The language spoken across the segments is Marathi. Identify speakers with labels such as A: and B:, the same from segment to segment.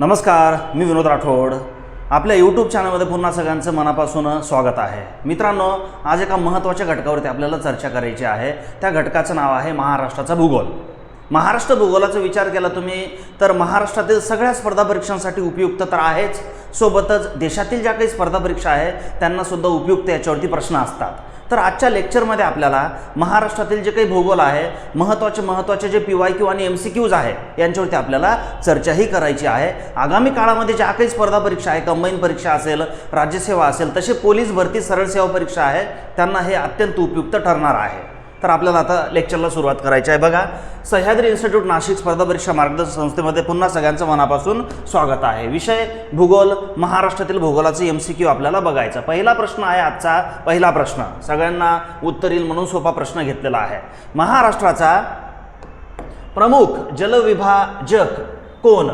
A: नमस्कार मी विनोद राठोड. आपल्या यूट्यूब चॅनलमध्ये पुन्हा सगळ्यांचं मनापासून स्वागत आहे. मित्रांनो आज एका महत्त्वाच्या घटकावरती आपल्याला चर्चा करायची आहे. त्या घटकाचं नाव आहे महाराष्ट्राचा भूगोल. महाराष्ट्र भूगोलाचा विचार केला तुम्ही तर महाराष्ट्रातील सगळ्या स्पर्धा परीक्षांसाठी उपयुक्त तर आहेच. सोबतच देशातील ज्या काही स्पर्धा परीक्षा आहे त्यांनासुद्धा उपयुक्त याच्यावरती प्रश्न असतात. तर आजच्या लेक्चरमध्ये आपल्याला महाराष्ट्रातील जे काही भूगोल आहे महत्त्वाचे महत्त्वाचे जे पी वाय क्यू आणि एम सी क्यूज आहे यांच्यावरती आपल्याला चर्चाही करायची आहे. आगामी काळामध्ये ज्या काही स्पर्धा परीक्षा आहे कंबाईन परीक्षा असेल राज्यसेवा असेल तसे पोलीस भरती सरळ सेवा परीक्षा आहे त्यांना हे अत्यंत उपयुक्त ठरणार आहे. तर आपल्याला आता लेक्चरला सुरुवात करायची आहे. बघा सह्याद्री इन्स्टिट्यूट नाशिक स्पर्धा परीक्षा मार्गदर्शन संस्थेमध्ये पुन्हा सगळ्यांचं मनापासून स्वागत आहे. विषय भूगोल महाराष्ट्रातील भूगोलाचं एम सी क्यू आपल्याला बघायचा. पहिला प्रश्न आहे आजचा पहिला प्रश्न. सगळ्यांना उत्तर येईल म्हणून सोपा प्रश्न घेतलेला आहे. महाराष्ट्राचा प्रमुख जलविभाजक कोण?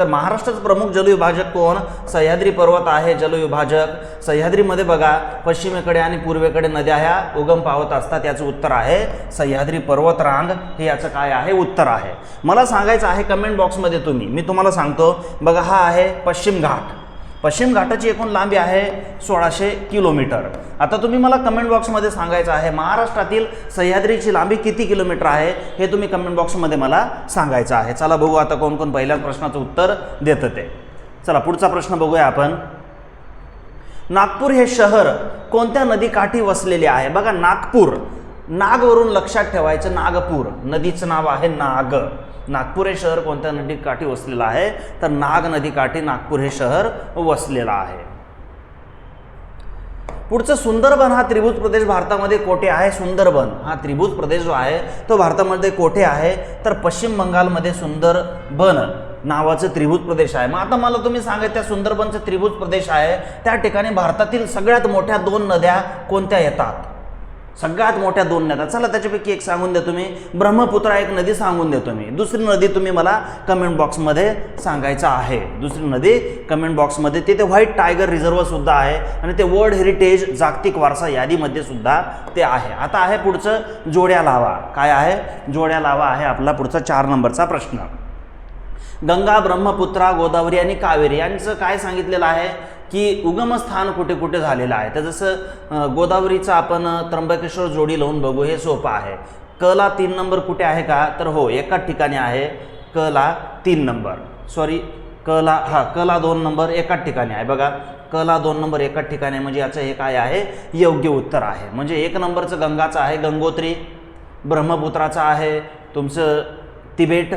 A: तर महाराष्ट्राचं प्रमुख जलविभाजक कोण? सह्याद्री पर्वत आहे जलविभाजक. सह्याद्रीमध्ये बघा पश्चिमेकडे आणि पूर्वेकडे नद्या ह्या उगम पावत असतात याचं उत्तर आहे सह्याद्री पर्वत रांग हे याचं काय आहे? उत्तर आहे. मला सांगायचं आहे कमेंट बॉक्समध्ये तुम्ही. मी तुम्हाला सांगतो बघा हा आहे पश्चिम घाट. पश्चिम घाटाची एकूण लांबी आहे सोळाशे किलोमीटर. आता तुम्ही मला कमेंट बॉक्समध्ये सांगायचं आहे महाराष्ट्रातील सह्याद्रीची लांबी किती किलोमीटर आहे हे तुम्ही कमेंट बॉक्समध्ये मला सांगायचं आहे. चला बघू आता कोण कोण पहिल्याच प्रश्नाचं उत्तर देतं ते. चला पुढचा प्रश्न बघूया आपण. नागपूर हे शहर कोणत्या नदीकाठी वसलेले आहे? बघा नागपूर. नागवरून लक्षात ठेवायचं नागपूर. नदीचं नाव आहे नाग. नागपूर हे शहर कोणत्या नदीकाठी वसलेलं आहे? तर नाग नदीकाठी नागपूर हे शहर वसलेलं आहे. पुढचं सुंदरबन हा त्रिभुज प्रदेश भारतामध्ये कोठे आहे? सुंदरबन हा त्रिभुज प्रदेश जो आहे तो भारतामध्ये कोठे आहे? तर पश्चिम बंगालमध्ये सुंदरबन नावाचं त्रिभुज प्रदेश आहे. मग आता मला तुम्ही सांगा त्या सुंदरबनचं त्रिभुज प्रदेश आहे त्या ठिकाणी भारतातील सगळ्यात मोठ्या दोन नद्या कोणत्या येतात? सगळ्यात मोठ्या दोन नद्या चला त्याच्यापैकी एक सांगून देतो मी ब्रह्मपुत्रा एक नदी सांगून देतो मी दुसरी नदी तुम्ही मला कमेंट बॉक्समध्ये सांगायचं आहे. दुसरी नदी कमेंट बॉक्समध्ये तिथे व्हाईट टायगर रिझर्व सुद्धा आहे आणि ते वर्ल्ड हेरिटेज जागतिक वारसा यादीमध्ये सुद्धा ते आहे. आता आहे पुढचं जोड्या लावा. काय आहे? जोड्या लावा आहे आपला पुढचा चार नंबरचा प्रश्न. गंगा ब्रह्मपुत्रा गोदावरी आणि कावेरी यांचं काय सांगितलेलं आहे की उगमस्थान कुठे कुठे झालेलं आहे? तर जसं गोदावरीचं आपण त्र्यंबकेश्वर जोडी लावून बघू हे सोपं आहे. कला तीन नंबर कुठे आहे का? तर हो एकाच ठिकाणी आहे. कला तीन नंबर. सॉरी कला हा कला दोन नंबर एकाच ठिकाणी आहे. बघा कला दोन नंबर एकाच ठिकाणी म्हणजे याचं हे काय आहे? योग्य उत्तर आहे. म्हणजे एक नंबरचं गंगाचं आहे गंगोत्री. ब्रह्मपुत्राचं आहे. तुमचं तिबेट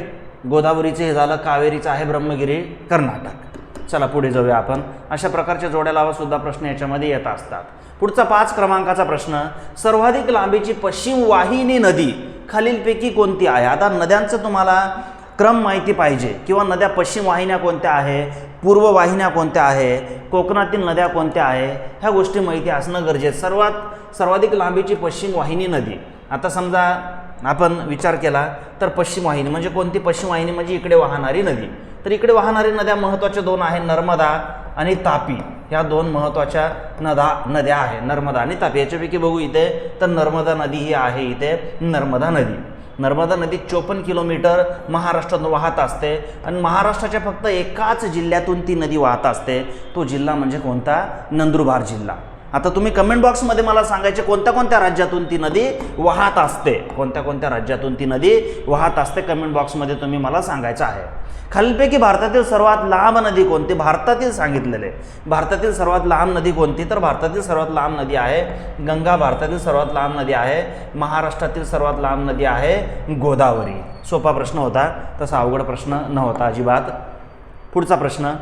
A: गोदावरीचं हे झालं कावेरीचं आहे ब्रह्मगिरी कर्नाटक. चला पुढे जाऊया आपण. अशा प्रकारच्या जोड्या लावासुद्धा प्रश्न याच्यामध्ये येत असतात. पुढचा पाच क्रमांकाचा प्रश्न सर्वाधिक लांबीची पश्चिम वाहिनी नदी खालीलपैकी कोणती आहे? आता नद्यांचं तुम्हाला क्रम माहिती पाहिजे. किंवा नद्या पश्चिम वाहिन्या कोणत्या आहे? पूर्व वाहिन्या कोणत्या आहे? कोकणातील नद्या कोणत्या आहे? ह्या गोष्टी माहिती असणं गरजेचं सर्वात सर्वाधिक लांबीची पश्चिम वाहिनी नदी. आता समजा आपण विचार केला तर पश्चिम वाहिनी म्हणजे कोणती? पश्चिम वाहिनी म्हणजे इकडे वाहणारी नदी. तर इकडे वाहणारी नद्या महत्त्वाच्या दोन आहे नर्मदा आणि तापी. ह्या दोन महत्त्वाच्या नदा नद्या आहे नर्मदा आणि तापी. याच्यापैकी बघू इथे तर नर्मदा नदी ही आहे इथे नर्मदा नदी. नर्मदा नदी चोपन्न किलोमीटर महाराष्ट्रातून वाहत असते आणि महाराष्ट्राच्या फक्त एकाच जिल्ह्यातून ती नदी वाहत असते. तो जिल्हा म्हणजे कोणता? नंदुरबार जिल्हा. आता तुम्ही कमेंट बॉक्समध्ये मला सांगायचे कोणत्या कोणत्या राज्यातून ती नदी वाहत असते? कोणत्या कोणत्या राज्यातून ती नदी वाहत असते? कमेंट बॉक्समध्ये तुम्ही मला सांगायचं आहे. खालीलपैकी भारतातील सर्वात लांब नदी कोणती? भारतातील सांगितलेले. भारतातील सर्वात लांब नदी कोणती? तर भारतातील सर्वात लांब नदी आहे गंगा भारतातील सर्वात लांब नदी आहे महाराष्ट्रातील सर्वात लांब नदी आहे गोदावरी. सोपा प्रश्न होता तसा अवघड प्रश्न नव्हता अजिबात. पुढचा प्रश्न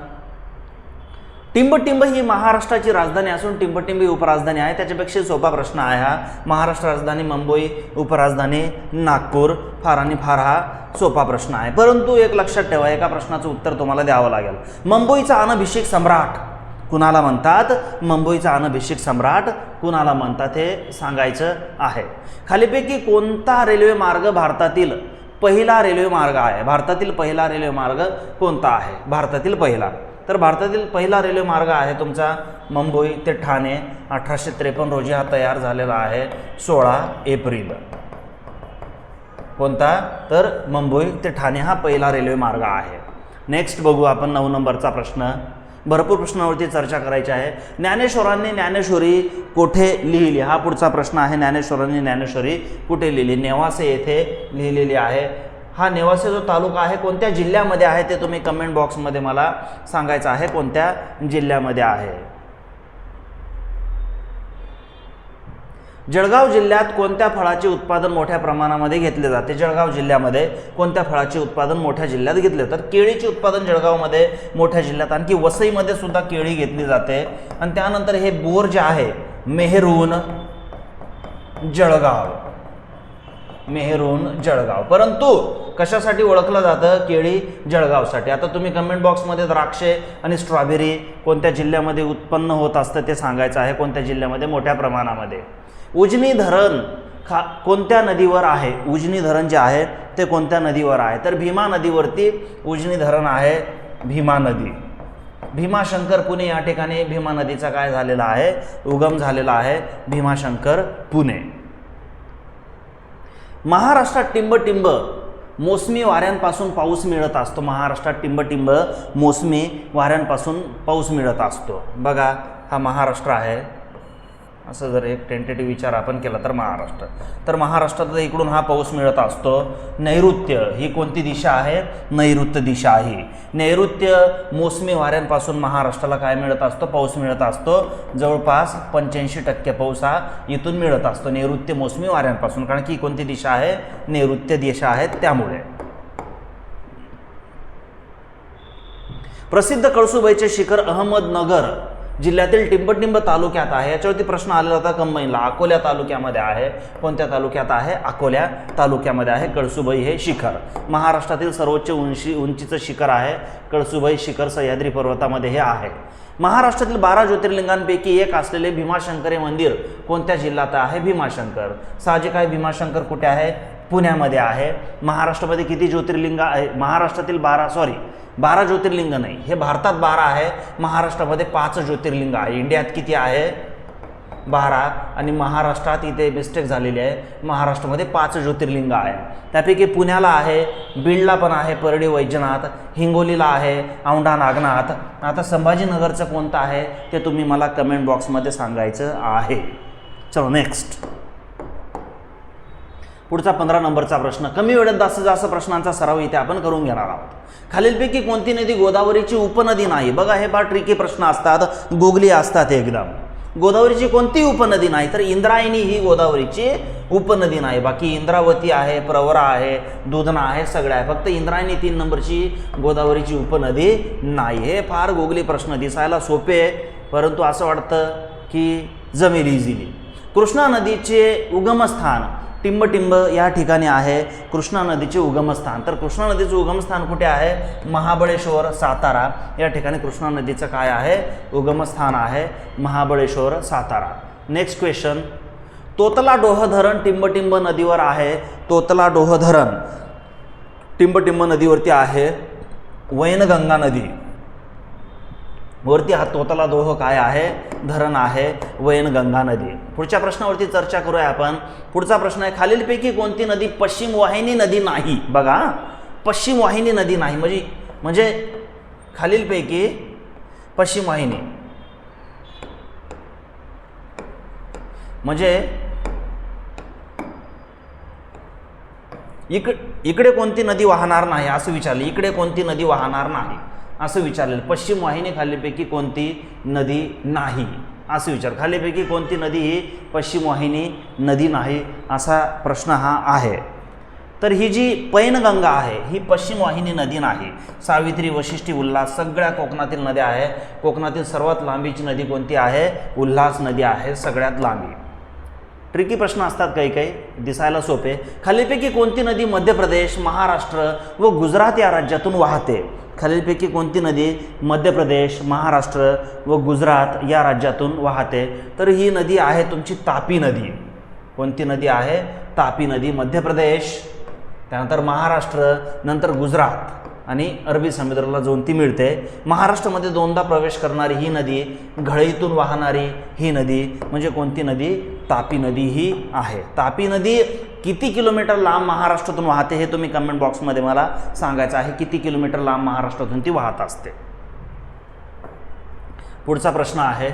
A: टिंबटिंब ही महाराष्ट्राची राजधानी असून टिंबटिंब ही उपराजधानी आहे. त्याच्यापेक्षा सोपा प्रश्न आहे हा. महाराष्ट्र राजधानी मुंबई उपराजधानी नागपूर फार आणि फार हा सोपा प्रश्न आहे. परंतु एक लक्षात ठेवा एका प्रश्नाचं उत्तर तुम्हाला द्यावं लागेल. मुंबईचा अनभिषेक सम्राट कुणाला म्हणतात? मुंबईचा अनभिषेक सम्राट कुणाला म्हणतात हे सांगायचं आहे. खालीपैकी कोणता रेल्वे मार्ग भारतातील पहिला रेल्वे मार्ग आहे? भारतातील पहिला रेल्वे मार्ग कोणता आहे? भारतातील पहिला. तर भारतातील पहिला रेल्वे मार्ग आहे तुमचा मुंबई ते ठाणे. अठराशे त्रेपन्न रोजी हा तयार झालेला आहे. सोळा एप्रिल. कोणता? तर मुंबई ते ठाणे हा पहिला रेल्वे मार्ग आहे. नेक्स्ट बघू आपण नऊ नंबरचा प्रश्न. भरपूर प्रश्नावरती चर्चा करायची आहे. ज्ञानेश्वरांनी ज्ञानेश्वरी कुठे लिहिली? हा पुढचा प्रश्न आहे. ज्ञानेश्वरांनी ज्ञानेश्वरी कुठे लिहिली? नेवासे येथे लिहिलेली आहे. हा नेवासे जो तालुका आहे कोणत्या जिल्ह्यामध्ये आहे ते तुम्ही कमेंट बॉक्समध्ये मला सांगायचं आहे कोणत्या जिल्ह्यामध्ये आहे? जळगाव जिल्ह्यात कोणत्या फळाचे उत्पादन मोठ्या प्रमाणामध्ये घेतले जाते? जळगाव जिल्ह्यामध्ये कोणत्या फळाचे उत्पादन मोठ्या जिल्ह्यात घेतले? तर केळीचे उत्पादन जळगावमध्ये मोठ्या जिल्ह्यात आणखी वसईमध्ये सुद्धा केळी घेतली जाते. आणि त्यानंतर हे बोर जे आहे मेहरून जळगाव. मेहरून जळगाव. परंतु कशासाठी ओळखलं जातं केळी जळगावसाठी? आता तुम्ही कमेंट बॉक्समध्ये द्राक्षे आणि स्ट्रॉबेरी कोणत्या जिल्ह्यामध्ये उत्पन्न होत असतं ते सांगायचं आहे कोणत्या जिल्ह्यामध्ये? मोठ्या प्रमाणामध्ये. उजनी धरण खा कोणत्या नदीवर आहे? उजनी धरण जे आहे ते कोणत्या नदीवर आहे? तर भीमा नदीवरती उजनी धरण आहे भीमा नदी. भीमाशंकर पुणे या ठिकाणी भीमा नदीचा काय झालेला आहे? उगम झालेला आहे भीमाशंकर पुणे. महाराष्ट्रात टिंब मोसमी वाऱ्यांपासून पाऊस मिळत असतो. महाराष्ट्रात टिंब मोसमी वाऱ्यांपासून पाऊस मिळत असतो. बघा हा महाराष्ट्र आहे. असं जर एक टेंटेटिव्ह विचार आपण केला तर महाराष्ट्र. तर महाराष्ट्रात इकडून हा पाऊस मिळत असतो. नैऋत्य ही कोणती दिशा आहे? नैऋत्य दिशा आहे नैऋत्य मोसमी वाऱ्यांपासून महाराष्ट्राला काय मिळत असतो? पाऊस मिळत असतो. जवळपास पंच्याऐंशी टक्के पाऊस हा इथून मिळत असतो. नैऋत्य मोसमी वाऱ्यांपासून. कारण की कोणती दिशा आहे? नैऋत्य दिशा आहे त्यामुळे. प्रसिद्ध कळसुबाईचे शिखर अहमदनगर जिल्ह्यातील टिंबटिंब तालुक्यात आहे. याच्यावरती प्रश्न आलेला होता कंबाईनला अकोल्या तालुक्यामध्ये आहे. कोणत्या तालुक्यात आहे? अकोल्या तालुक्यामध्ये आहे. कळसुबाई हे शिखर. महाराष्ट्रातील सर्वोच्च उंची उंचीचं शिखर आहे. कळसुबाई शिखर सह्याद्री पर्वतामध्ये हे आहे. महाराष्ट्रातील बारा ज्योतिर्लिंगांपैकी एक असलेले भीमाशंकर हे मंदिर कोणत्या जिल्ह्यात आहे? भीमाशंकर. साहजिक आहे भीमाशंकर कुठे आहे? पुण्यामध्ये आहे. महाराष्ट्रामध्ये किती ज्योतिर्लिंग आहे? महाराष्ट्रातील बारा सॉरी बारा ज्योतिर्लिंग नाही. हे भारतात बारा आहे महाराष्ट्रामध्ये पाच ज्योतिर्लिंग आहे. इंडियात किती आहे? बारा. आणि महाराष्ट्रात इथे मिस्टेक झालेली आहे. महाराष्ट्रामध्ये पाच ज्योतिर्लिंग आहे. त्यापैकी पुण्याला आहे बीडला पण आहे परडी वैजनाथ हिंगोलीला आहे औंढा नागनाथ. आता संभाजीनगरचं कोणतं आहे ते तुम्ही मला कमेंट बॉक्समध्ये सांगायचं आहे. चलो नेक्स्ट पुढचा पंधरा नंबरचा प्रश्न. कमी वेळेत जास्त जास्त प्रश्नांचा सराव इथे आपण करून घेणार आहोत. खालीलपैकी कोणती नदी गोदावरीची उपनदी नाही? बघा हे फार ट्रिकी प्रश्न असतात. गोगली असतात एकदम. गोदावरीची कोणती उपनदी नाही? तर इंद्रायणी ही गोदावरीची उपनदी नाही. बाकी इंद्रावती आहे प्रवरा आहे दुधना आहे सगळ्या आहे. फक्त इंद्रायणी तीन नंबरची गोदावरीची उपनदी नाही. हे फार गोगली प्रश्न दिसायला सोपे परंतु असं वाटतं की जमेल इझिली कृष्णा नदीचे उगमस्थान. टिंबटिंब या ठिकाणी आहे. कृष्णा नदीचे उगमस्थान. तर कृष्णा नदीचं उगमस्थान कुठे आहे? महाबळेश्वर सातारा. या ठिकाणी कृष्णा नदीचं काय आहे? उगमस्थान आहे. Mahabaleshwar Satara. Next question Totladoh धरण टिंबटिंब नदीवर आहे. तोतला डोह धरण टिंबटिंब नदीवरती आहे. वैनगंगा नदी. वरती हा तोतला दोह काय आहे? धरण आहे वैनगंगा नदी. पुढच्या प्रश्नावरती चर्चा करूया आपण. पुढचा प्रश्न आहे खालीलपैकी कोणती नदी पश्चिम वाहिनी नदी नाही? बघा पश्चिम वाहिनी नदी नाही. म्हणजे म्हणजे खालीलपैकी पश्चिम वाहिनी. म्हणजे इक इकडे कोणती नदी वाहणार नाही असं विचारलं. इकडे कोणती नदी वाहणार नाही. असं विचारलेलं. पश्चिम वाहिनी खालीपैकी कोणती नदी नाही? असं विचार. खालीपैकी कोणती नदी ही पश्चिम वाहिनी नदी नाही? असा प्रश्न हा आहे. तर ही जी पैनगंगा आहे ही पश्चिम वाहिनी नदी नाही. सावित्री वशिष्ठी उल्हास सगळ्या कोकणातील नद्या आहे. कोकणातील सर्वात लांबीची नदी कोणती आहे? उल्हास नदी आहे सगळ्यात लांबी. ट्रिकी प्रश्न असतात काही काही दिसायला सोपे. खालीलपैकी कोणती नदी मध्य प्रदेश महाराष्ट्र व गुजरात या राज्यातून वाहते? खालीलपैकी कोणती नदी मध्य प्रदेश महाराष्ट्र व गुजरात या राज्यातून वाहते? तर ही नदी आहे तुमची तापी नदी. कोणती नदी आहे? तापी नदी मध्य प्रदेश त्यानंतर महाराष्ट्र नंतर गुजरात. आणि अरबी समुद्राला जाऊन ती मिळते. महाराष्ट्रामध्ये दोनदा प्रवेश करणारी ही नदी घळईतून वाहणारी ही नदी म्हणजे कोणती नदी? तापी नदी ही आहे. तापी नदी किती किलोमीटर लांब महाराष्ट्रातून वाहते हे तुम्ही कमेंट बॉक्समध्ये मला सांगायचं आहे. किती किलोमीटर लांब महाराष्ट्रातून ती वाहत असते? पुढचा प्रश्न आहे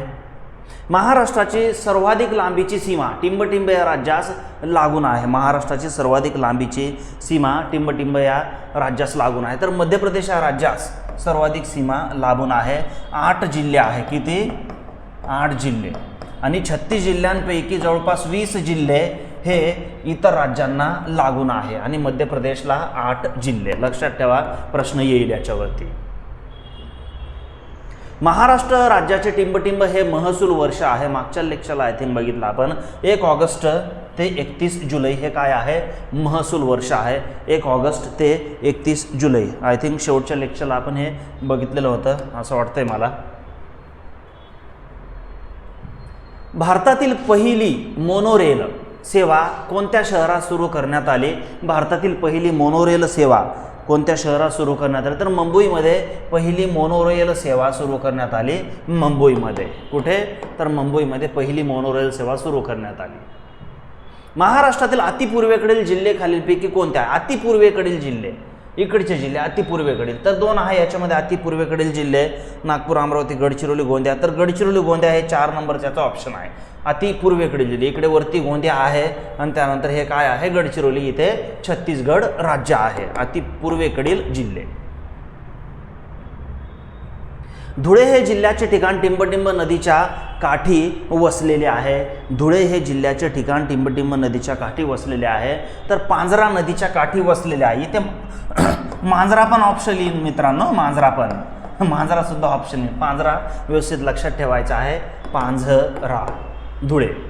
A: महाराष्ट्राची सर्वाधिक लांबीची सीमा टिंबटिंब या राज्यास लागून आहे. महाराष्ट्राची सर्वाधिक लांबीची सीमा टिंबटिंब या राज्यास लागून आहे. तर मध्य प्रदेश या राज्यास सर्वाधिक सीमा लागून आहे. आठ जिल्हे आहे. किती? आठ जिल्हे. आणि छत्तीस जिल्ह्यांपैकी जवळपास वीस जिल्हे हे इतर राज्यांना लागून आहे. आणि मध्य प्रदेशला आठ जिल्हे. लक्षात ठेवा प्रश्न येईल याच्यावरती. महाराष्ट्र राज्याचे टिंबटिंब हे महसूल वर्ष आहे. मागच्या लेक्चरला आय थिंक बघितलं आपण. एक ऑगस्ट ते एकतीस जुलै हे काय आहे? महसूल वर्ष आहे. एक ऑगस्ट ते एकतीस जुलै. आय थिंक शेवटच्या लेक्चरला आपण हे बघितलेलं होतं. असं वाटतंय मला. भारतातील पहिली मोनोरेल सेवा कोणत्या शहरात सुरू करण्यात आली? भारतातील पहिली मोनोरेल सेवा कोणत्या शहरात सुरू करण्यात आलं? तर मुंबईमध्ये पहिली मोनोरेल सेवा सुरू करण्यात आली मुंबईमध्ये. कुठे? तर मुंबईमध्ये पहिली मोनोरेल सेवा सुरू करण्यात आली. महाराष्ट्रातील अतिपूर्वेकडील जिल्हे खालीलपैकी कोणत्या आहे अतिपूर्वेकडील जिल्हे. इकडचे जिल्हे अतिपूर्वेकडील. तर दोन आहे याच्यामध्ये अतिपूर्वेकडील जिल्हे नागपूर अमरावती गडचिरोली गोंदिया. तर गडचिरोली गोंदिया हे चार नंबरचा ऑप्शन आहे. अतिपूर्वेकडील जिल्हे. इकडे वरती गोंदिया आहे आणि त्यानंतर हे काय आहे? गडचिरोली इथे छत्तीसगड राज्य आहे. अतिपूर्वेकडील जिल्हे. धुळे हे जिल्ह्याचे ठिकाण टिंबटिंब नदीच्या काठी वसलेले आहे. धुळे हे जिल्ह्याचे ठिकाण टिंबटिंब नदीच्या काठी वसलेले आहे. तर पांझरा नदीच्या काठी वसलेले आहे. इथे मांजरा पण ऑप्शन येईल मित्रांनो. मांजरा पण. मांजरासुद्धा ऑप्शन येईल. पांजरा व्यवस्थित लक्षात ठेवायचा आहे. पांझरा धुळे.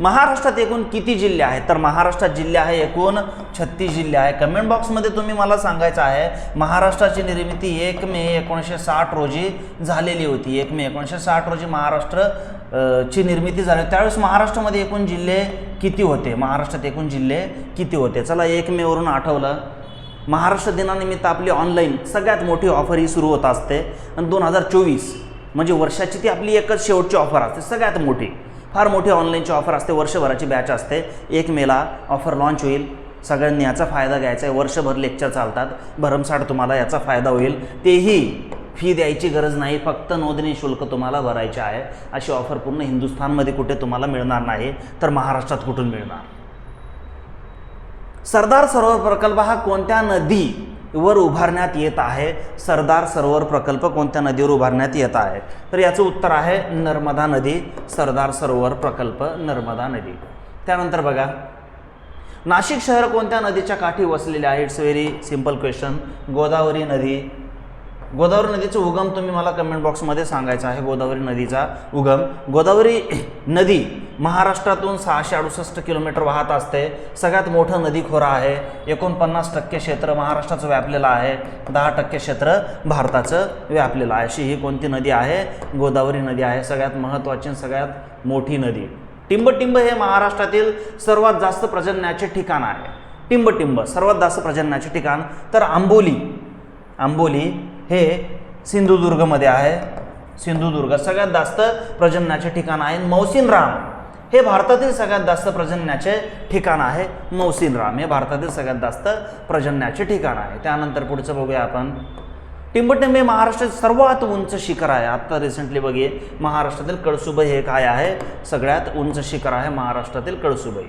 A: महाराष्ट्रात एकूण किती जिल्हे आहेत? तर महाराष्ट्रात जिल्हे आहे एकूण छत्तीस जिल्हे आहे. कमेंट बॉक्समध्ये तुम्ही मला सांगायचं आहे महाराष्ट्राची निर्मिती एक मे एकोणीसशे साठ रोजी झालेली होती. एक मे एकोणीसशे साठ रोजी महाराष्ट्र ची निर्मिती झाली त्यावेळेस महाराष्ट्रामध्ये एकूण जिल्हे किती होते? महाराष्ट्रात एकूण जिल्हे किती होते? चला एक मेवरून आठवलं. महाराष्ट्र दिनानिमित्त आपली ऑनलाईन सगळ्यात मोठी ऑफर ही सुरू होत असते. आणि दोन हजार चोवीस म्हणजे वर्षाची ती आपली एकच शेवटची ऑफर असते सगळ्यात मोठी. फार मोठी ऑनलाईनची ऑफर असते. वर्षभराची बॅच असते. एक मेला ऑफर लॉन्च होईल. सगळ्यांनी याचा फायदा घ्यायचा आहे. वर्षभर लेक्चर चालतात. भरमसाठ तुम्हाला याचा फायदा होईल. तेही फी द्यायची गरज नाही. फक्त नोंदणी शुल्क तुम्हाला भरायचे आहे. अशी ऑफर पूर्ण हिंदुस्थानमध्ये कुठे तुम्हाला मिळणार नाही तर महाराष्ट्रात कुठून मिळणार? सरदार सरोवर प्रकल्प हा कोणत्या नदी वर उभारण्यात येत आहे. सरदार सरोवर प्रकल्प कोणत्या नदीवर उभारण्यात येत आहे? तर याचं उत्तर आहे नर्मदा नदी सरदार सरोवर प्रकल्प नर्मदा नदी. त्यानंतर बघा नाशिक शहर कोणत्या नदीच्या काठी वसलेले आहे? It's very simple question Godavari नदी गोदावरी नदीचा उगम तुम्ही मला कमेंट बॉक्समध्ये सांगायचा आहे. गोदावरी नदीचा उगम. गोदावरी नदी महाराष्ट्रातून सहाशे अडुसष्ट किलोमीटर वाहत असते. सगळ्यात मोठं नदी खोरा आहे. एकोणपन्नास टक्के क्षेत्र महाराष्ट्राचं व्यापलेलं आहे. दहा टक्के क्षेत्र भारताचं व्यापलेलं आहे. अशी ही कोणती नदी आहे? गोदावरी नदी आहे. सगळ्यात महत्त्वाची आणि सगळ्यात मोठी नदी. टिंबटिंब हे महाराष्ट्रातील सर्वात जास्त प्रजननाचे ठिकाण आहे. टिंबटिंब सर्वात जास्त प्रजननाचे ठिकाण. तर आंबोली. आंबोली हे सिंधुदुर्गमध्ये आहे. सिंधुदुर्ग सगळ्यात जास्त प्रजननाचे ठिकाण आहे मौसिनराम. हे भारतातील सगळ्यात जास्त प्रजननाचे ठिकाण आहे मौसिनराम. हे भारतातील सगळ्यात जास्त प्रजननाचे ठिकाण आहे. त्यानंतर पुढचं बघूया आपण. टिंबटिंब हे महाराष्ट्रात सर्वात उंच शिखर आहे. आत्ता रिसेंटली बघे महाराष्ट्रातील कळसुबाई हे काय आहे? सगळ्यात उंच शिखर आहे महाराष्ट्रातील कळसुबाई.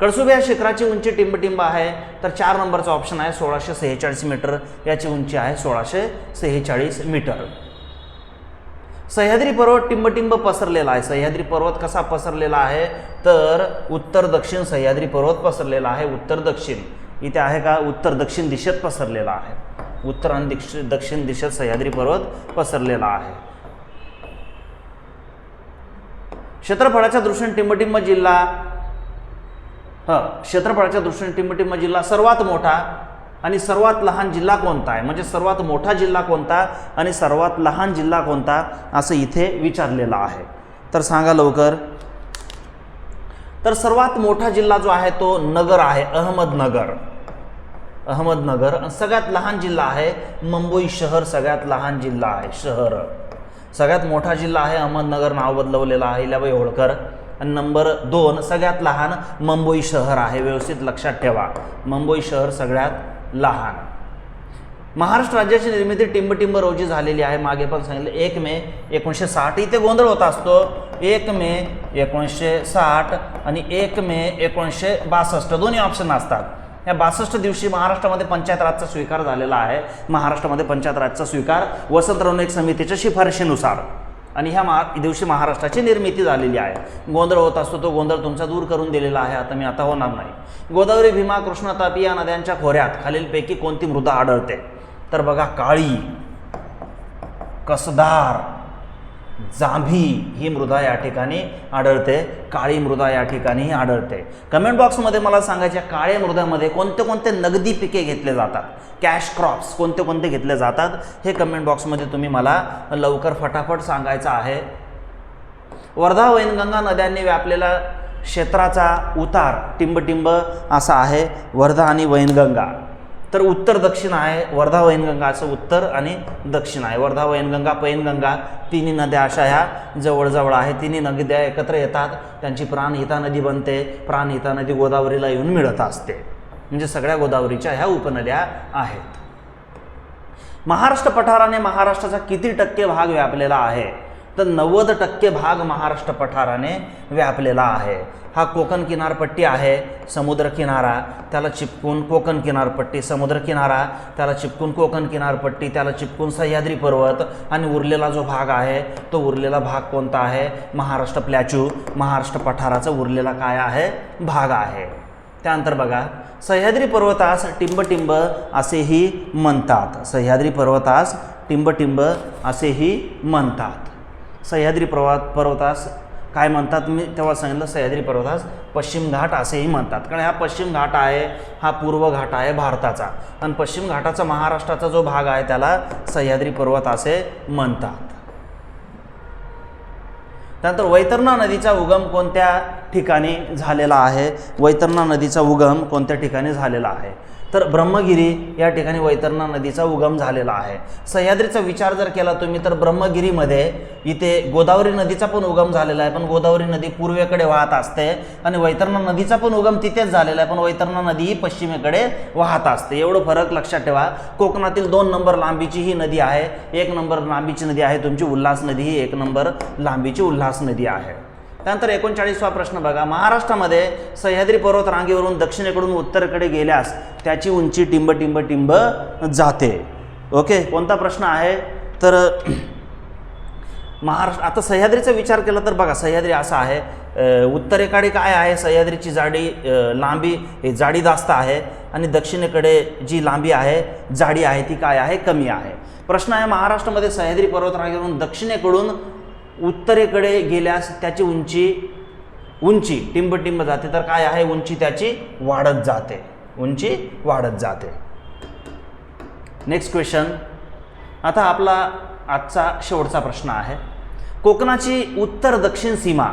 A: कळसुबे या क्षेत्राची उंची टिंबटिंब आहे तर चार नंबरचा ऑप्शन आहे सोळाशे सेहेचाळीस मीटर. याची उंची आहे सोळाशे सेहेचाळीस मीटर. सह्याद्री पर्वत टिंबटिंब पसरलेला आहे. सह्याद्री पर्वत कसा पसरलेला आहे? तर उत्तर दक्षिण सह्याद्री पर्वत पसरलेला आहे उत्तर दक्षिण. इथे आहे का? उत्तर दक्षिण दिशेत पसरलेला आहे. उत्तर आणि दिक्ष दक्षिण दिशेत सह्याद्री पर्वत पसरलेला आहे. क्षेत्रफळाच्या दृष्टीने टिंबटिंब जिल्हा हं क्षेत्रफळाच्या दृष्टीने टिंबटिंब जिल्हा सर्वात मोठा आणि सर्वात लहान जिल्हा कोणता आहे? म्हणजे सर्वात मोठा जिल्हा कोणता आणि सर्वात लहान जिल्हा कोणता असं इथे विचारलेलं आहे. तर सांगा लवकर. तर सर्वात मोठा जिल्हा जो आहे तो नगर आहे अहमदनगर. अहमदनगर आणि सगळ्यात लहान जिल्हा आहे मुंबई शहर सगळ्यात लहान जिल्हा आहे शहर. सगळ्यात मोठा जिल्हा आहे अहमदनगर नाव बदलवलेलं आहे इल्याबाई होळकर. आणि नंबर दोन सगळ्यात लहान मुंबई शहर आहे. व्यवस्थित लक्षात ठेवा. मुंबई शहर सगळ्यात लहान. महाराष्ट्र राज्याची निर्मिती टिंबटिंब रोजी झालेली आहे. मागे पण सांगितलं एक मे एकोणीसशे साठ. इथे गोंधळ होत असतो. एक मे एकोणीसशे साठ आणि एक मे एकोणीसशे बासष्ट. दोन्ही ऑप्शन असतात. या बासष्ट दिवशी महाराष्ट्रामध्ये पंचायत राजचा स्वीकार झालेला आहे. महाराष्ट्रामध्ये पंचायत राजचा स्वीकार वसंत नाईक समितीच्या शिफारशीनुसार. आणि ह्या महा दिवशी महाराष्ट्राची निर्मिती झालेली आहे. गोंधळ होत असतो तो गोंधळ तुमचा दूर करून दिलेला आहे आता मी आता होणार नाही. गोदावरी भीमा कृष्णा तापी या नद्यांच्या खोऱ्यात खालीलपैकी कोणती मृदा आढळते? तर बघा काळी कसदार जांभी ही मृदा या ठिकाणी आढळते काळी मृदा या ठिकाणीही आढळते. कमेंट बॉक्समध्ये मला सांगायच्या काळ्या मृदामध्ये कोणते कोणते नगदी पिके घेतले जातात? कॅश क्रॉप्स कोणते कोणते घेतले जातात? हे कमेंट बॉक्समध्ये तुम्ही मला लवकर फटाफट सांगायचं आहे. वर्धा वैनगंगा नद्यांनी व्यापलेला क्षेत्राचा उतार टिंबटिंब असा आहे. वर्धा आणि वैनगंगा. तर उत्तर दक्षिण आहे वर्धा वैनगंगा असं उत्तर आणि दक्षिण आहे. वर्धा वैनगंगा पैनगंगा तिन्ही नद्या अशा ह्या जवळजवळ आहे. तिन्ही नद्या एकत्र येतात. त्यांची प्राणहिता नदी बनते. प्राणहिता नदी गोदावरीला येऊन मिळत असते. म्हणजे सगळ्या गोदावरीच्या ह्या उपनद्या आहेत. महाराष्ट्र पठाराने महाराष्ट्राचा किती टक्के भाग व्यापलेला आहे? तर नव्वद टक्के भाग महाराष्ट्र पठाराने व्यापलेला आहे. हा कोकण किनारपट्टी आहे समुद्र किनारा त्याला चिपकून कोकण किनारपट्टी समुद्र किनारा त्याला चिपकून कोकण किनारपट्टी त्याला चिपकून सह्याद्री पर्वत आणि उरलेला जो भाग आहे तो उरलेला भाग कोणता आहे? महाराष्ट्र प्लॅच्यू महाराष्ट्र पठाराचा उरलेला काय आहे? भाग आहे. त्यानंतर बघा सह्याद्री पर्वतास टिंबटिंब असेही म्हणतात. सह्याद्री पर्वतास टिंबटिंब असेही म्हणतात. सह्याद्री पर्वत पर्वतास काय म्हणतात? मी तेव्हा सांगितलं सह्याद्री पर्वतास पश्चिम घाट असेही म्हणतात. कारण हा पश्चिम घाट आहे हा पूर्व घाट आहे भारताचा. आणि पश्चिम घाटाचा महाराष्ट्राचा जो भाग आहे त्याला सह्याद्री पर्वत असे म्हणतात. त्यानंतर वैतरणा नदीचा उगम कोणत्या ठिकाणी झालेला आहे? वैतरणा नदीचा उगम कोणत्या ठिकाणी झालेला आहे? तर ब्रह्मगिरी या ठिकाणी वैतरणा नदीचा उगम झालेला आहे. सह्याद्रीचा विचार जर केला तुम्ही तर ब्रह्मगिरीमध्ये इथे गोदावरी नदीचा पण उगम झालेला आहे. पण गोदावरी नदी पूर्वेकडे वाहत असते आणि वैतरणा नदीचा पण उगम तिथेच झालेला आहे. पण वैतरणा नदी ही पश्चिमेकडे वाहत असते. एवढं फरक लक्षात ठेवा. कोकणातील दोन नंबर लांबीची ही नदी आहे. एक नंबर लांबीची नदी आहे तुमची उल्हास नदी. ही एक नंबर लांबीची उल्हास नदी आहे. त्यानंतर एकोणचाळीसवा प्रश्न बघा. महाराष्ट्रामध्ये सह्याद्री पर्वत रांगेवरून दक्षिणेकडून उत्तरेकडे गेल्यास त्याची उंची टिंब टिंब टिंब जाते. ओके? कोणता प्रश्न आहे? तर महाराष्ट्र आता सह्याद्रीचा विचार केला तर बघा सह्याद्री असा आहे. उत्तरेकडे काय आहे? सह्याद्रीची जाडी लांबी हे जाडी जास्त आहे आणि दक्षिणेकडे जी लांबी आहे जाडी आहे ती काय आहे? कमी आहे. प्रश्न आहे महाराष्ट्रामध्ये सह्याद्री पर्वतरांगेवरून दक्षिणेकडून उत्तरेकडे गेल्यास त्याची उंची उंची टिंबटिंब जाते. तर काय आहे? उंची त्याची वाढत जाते. उंची वाढत जाते. नेक्स्ट क्वेश्चन आता आपला आजचा शेवटचा प्रश्न आहे. कोकणाची उत्तर दक्षिण सीमा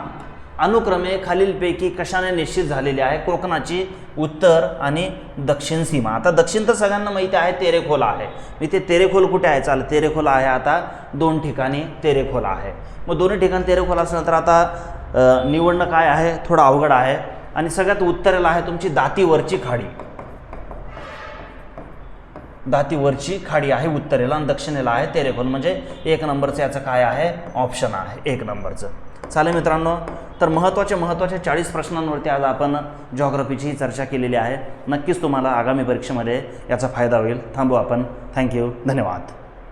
A: अनुक्रमे खालीलपैकी कशाने निश्चित झालेली आहे? कोकणाची उत्तर आणि दक्षिण सीमा. आता दक्षिण तर सगळ्यांना माहिती आहे तेरेखोला आहे. इथे तेरेखोल कुठे आहे? चालेल तेरेखोला आहे आता दोन ठिकाणी तेरेखोला आहे. मग दोन्ही ठिकाणी तेरेखोला असेल तर आता निवडणं काय आहे? थोडं अवघड आहे. आणि सगळ्यात उत्तरेला आहे तुमची दातीवरची खाडी. दातीवरची खाडी आहे उत्तरेला आणि दक्षिणेला आहे तेरेखोल. म्हणजे एक नंबरचं याचं काय आहे? ऑप्शन आहे एक नंबरचं. चालेल मित्रांनो तर महत्त्वाचे महत्त्वाचे चाळीस प्रश्नांवरती आज आपण जॉग्रफीची चर्चा केलेली आहे. नक्कीच तुम्हाला आगामी परीक्षेमध्ये याचा फायदा होईल. थांबू आपण. थँक्यू धन्यवाद.